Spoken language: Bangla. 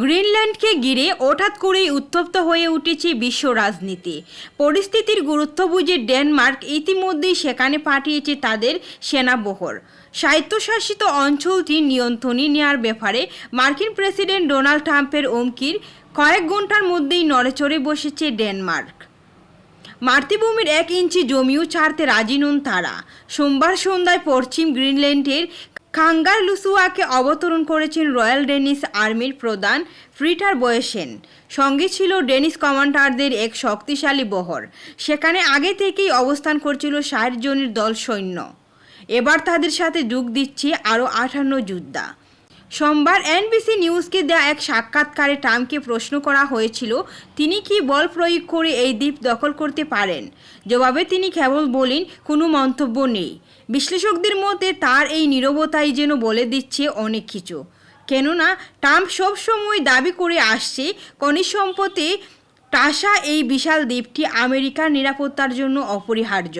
গ্রিনল্যান্ডকে ঘিরে হঠাৎ করেই উত্তপ্ত হয়ে উঠেছে বিশ্ব রাজনীতি। পরিস্থিতির গুরুত্ব বুঝে ডেনমার্ক ইতিমধ্যেই সেখানে পাঠিয়েছে তাদের সেনাবহর। স্বায়ত্তশাসিত অঞ্চলটি নিয়ন্ত্রণে নেওয়ার ব্যাপারে মার্কিন প্রেসিডেন্ট ডোনাল্ড ট্রাম্পের হুমকির কয়েক ঘণ্টার মধ্যেই নড়েচড়ে বসেছে ডেনমার্ক। মাতৃভূমির এক ইঞ্চি জমিও ছাড়তে রাজি নন তারা। সোমবার সন্ধ্যায় পশ্চিম গ্রিনল্যান্ডের খাঙ্গার লুসুয়াকে অবতরণ করেছেন রয়্যাল ডেনিস আর্মির প্রধান ফ্রিটার বয়েসেন। সঙ্গে ছিল ডেনিস কমান্ডারদের এক শক্তিশালী বহর। সেখানে আগে থেকেই অবস্থান করছিল ষাট জনের দল সৈন্য এবার তাদের সাথে যোগ দিচ্ছে আরও আঠান্ন যোদ্ধা। সোমবার এনবিসি নিউজকে দেওয়া এক সাক্ষাৎকারে ট্রাম্পকে প্রশ্ন করা হয়েছিল, তিনি কি বল প্রয়োগ করে এই দ্বীপ দখল করতে পারেন? জবাবে তিনি কেবল বলেন, কোনো মন্তব্য নেই। বিশ্লেষকদের মতে তার এই নীরবতাই যেন বলে দিচ্ছে অনেক কিছু। কেননা, ট্রাম্প সবসময় দাবি করে আসছে, খনিজ সম্পদে টাসা এই বিশাল দ্বীপটি আমেরিকার নিরাপত্তার জন্য অপরিহার্য।